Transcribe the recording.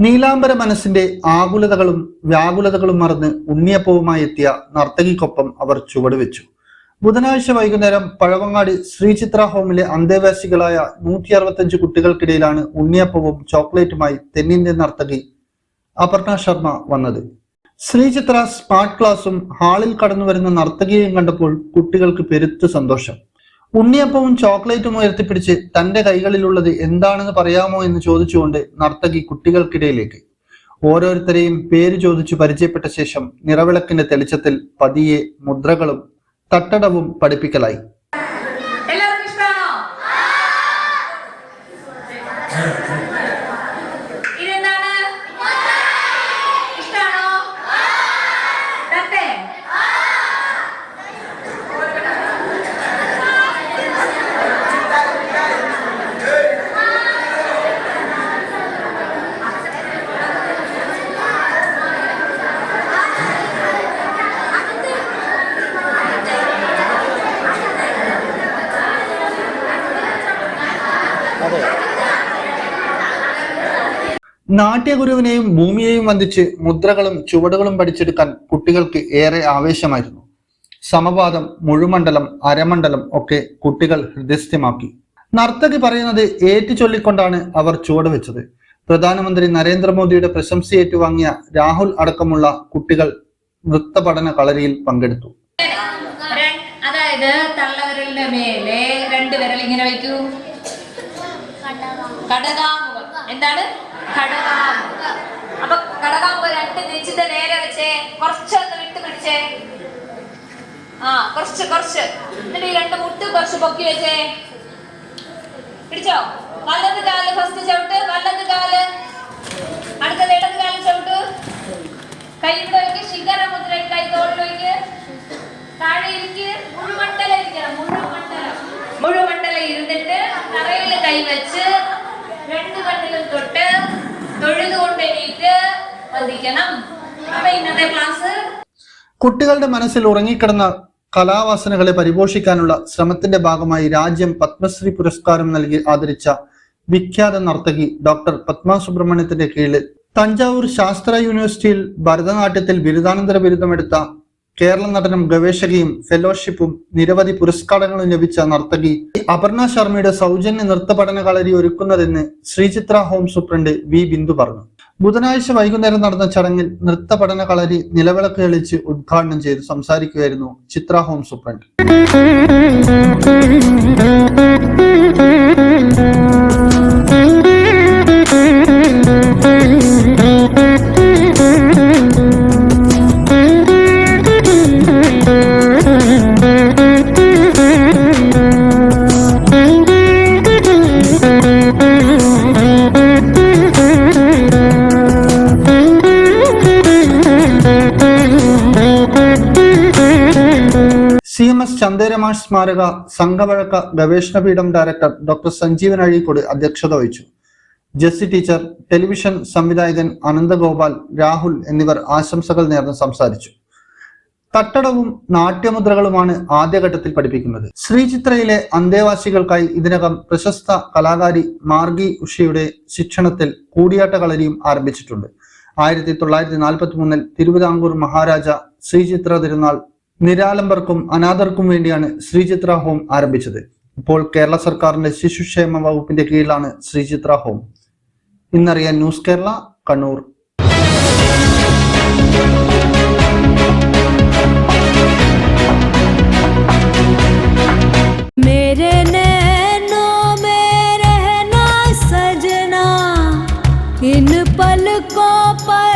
നീലാംബര മനസ്സിന്റെ ആകുലതകളും വ്യാകുലതകളും മറന്ന് ഉണ്ണിയപ്പവുമായി എത്തിയ നർത്തകിക്കൊപ്പം അവർ ചുവടുവെച്ചു. ബുധനാഴ്ച വൈകുന്നേരം പഴവങ്ങാടി ശ്രീചിത്ര ഹോമിലെ അന്തേവാസികളായ നൂറ്റി അറുപത്തഞ്ച് കുട്ടികൾക്കിടയിലാണ് ഉണ്ണിയപ്പവും ചോക്ലേറ്റുമായി തെന്നിന്ത്യൻ നർത്തകി അപർണ ശർമ്മ വന്നത്. ശ്രീചിത്ര സ്മാർട്ട് ക്ലാസും ഹാളിൽ കടന്നു വരുന്ന നർത്തകിയെയും കണ്ടപ്പോൾ കുട്ടികൾക്ക് പെരുത്ത് സന്തോഷം. ഉണ്ണിയപ്പവും ചോക്ലേറ്റും ഉയർത്തിപ്പിടിച്ച് തന്റെ കൈകളിലുള്ളത് എന്താണെന്ന് പറയാമോ എന്ന് ചോദിച്ചുകൊണ്ട് നർത്തകി കുട്ടികൾക്കിടയിലേക്ക്. ഓരോരുത്തരെയും പേര് ചോദിച്ചു പരിചയപ്പെട്ട ശേഷം നിറവിളക്കിന്റെ തെളിച്ചത്തിൽ പതിയെ മുദ്രകളും തട്ടടവും പഠിപ്പിക്കലായി. നാട്യഗുരുവിനെയും ഭൂമിയെയും വന്ദിച്ച് മുദ്രകളും ചുവടുകളും പഠിച്ചെടുക്കാൻ കുട്ടികൾക്ക് ഏറെ ആവേശമായിരുന്നു. സമപാദം മുഴുമണ്ഡലം അരമണ്ഡലം ഒക്കെ കുട്ടികൾ ഹൃദയസ്ഥമാക്കി. നർത്തകി പറയുന്നത് ഏറ്റു ചൊല്ലിക്കൊണ്ടാണ് അവർ ചുവട് വെച്ചത്. പ്രധാനമന്ത്രി നരേന്ദ്രമോദിയുടെ പ്രശംസ ഏറ്റുവാങ്ങിയ രാഹുൽ അടക്കമുള്ള കുട്ടികൾ നൃത്ത പഠന കളരിയിൽ പങ്കെടുത്തു. അതായത് തള്ളവരലിന്റെ മേലെ രണ്ട് വിരൽ ഇങ്ങനെ വയ്ക്കൂ. എന്താണ്? കടകാമുഖം അപ്പൊ കടകാമുഖം രണ്ട് നെഞ്ചിന്റെ നേരെ വെച്ചേ. കുറച്ചൊന്ന് വിട്ട് പിടിച്ചേ. ആ കുറച്ച് കുറച്ച്. എന്നിട്ട് ഈ രണ്ട് മുട്ട് കുറച്ച് പൊക്കി വെച്ചേ. പിടിച്ചോ? വലത് കാൽ ഫസ്റ്റ് ചവിട്ട് വലത് കാൽ. അടുത്തത് ഇടത് കാൽ ചവിട്ട്. കൈ ഇവിടെ വെക്ക്. ശിഖര മുദ്ര കൈ തോളിൽ വെക്ക് താഴെ ഇരിക്ക്. മുഴുമണ്ഡലം ഇരിക്കണം. മുഴുമണ്ഡലം മുഴുമണ്ഡലം ഇരുന്നിട്ട് തറയിൽ കൈവച്ച് രണ്ട് കണ്ണിലും തൊട്ട് തൊഴുതുകൊണ്ട് എണീറ്റ് വന്ദിക്കണം. അപ്പൊ ഇന്നത്തെ ക്ലാസ് കുട്ടികളുടെ മനസ്സിൽ ഉറങ്ങിക്കിടന്ന കലാവാസനകളെ പരിപോഷിക്കാനുള്ള ശ്രമത്തിന്റെ ഭാഗമായി രാജ്യം പത്മശ്രീ പുരസ്കാരം നൽകി ആദരിച്ച വിഖ്യാത നർത്തകി ഡോക്ടർ പത്മ സുബ്രഹ്മണ്യത്തിന്റെ കീഴിൽ. തഞ്ചാവൂർ ശാസ്ത്ര യൂണിവേഴ്സിറ്റിയിൽ ഭരതനാട്യത്തിൽ ബിരുദാനന്തര ബിരുദമെടുത്ത കേരള നടനം ഗവേഷകയും ഫെലോഷിപ്പും നിരവധി പുരസ്കാരങ്ങളും ലഭിച്ച നർത്തകി അപർണ ശർമ്മയുടെ സൗജന്യ നൃത്ത പഠന കളരി ഒരുക്കുന്നതെന്ന് Sreechitra home superintendent V Bindu പറഞ്ഞു. ബുധനാഴ്ച വൈകുന്നേരം നടന്ന ചടങ്ങിൽ നൃത്ത പഠന കളരി നിലവിളക്ക് കളിച്ച് ഉദ്ഘാടനം ചെയ്ത് സംസാരിക്കുകയായിരുന്നു Chitra home superintendent. C M S ചന്ദേരമാഷ് സ്മാരക സംഘവഴക്ക ഗവേഷണ പീഠം ഡയറക്ടർ ഡോക്ടർ സഞ്ജീവൻ അഴീക്കോട് അധ്യക്ഷത വഹിച്ചു. ജെസ്സി ടീച്ചർ ടെലിവിഷൻ സംവിധായകൻ അനന്തഗോപാൽ രാഹുൽ എന്നിവർ ആശംസകൾ നേർന്ന് സംസാരിച്ചു. തട്ടടവും നാട്യമുദ്രകളുമാണ് ആദ്യഘട്ടത്തിൽ പഠിപ്പിക്കുന്നത്. ശ്രീചിത്രയിലെ അന്തേവാസികൾക്കായി ഇതിനകം പ്രശസ്ത കലാകാരി മാർഗി ഉഷയുടെ ശിക്ഷണത്തിൽ കൂടിയാട്ട കളരിയും ആരംഭിച്ചിട്ടുണ്ട്. ആയിരത്തി തൊള്ളായിരത്തി നാൽപ്പത്തി മൂന്നിൽ തിരുവിതാംകൂർ മഹാരാജ ശ്രീചിത്ര തിരുനാൾ നിരാലംബർക്കും അനാഥർക്കും വേണ്ടിയാണ് ശ്രീചിത്ര ഹോം ആരംഭിച്ചത് ഇപ്പോൾ കേരള സർക്കാരിന്റെ ശിശുക്ഷേമ വകുപ്പിന്റെ കീഴിലാണ് ശ്രീചിത്ര ഹോം ഇന്നറിയാൻ ന്യൂസ് കേരള കണ്ണൂർ मेरे नैनों में रहना सजना इन पलकों पर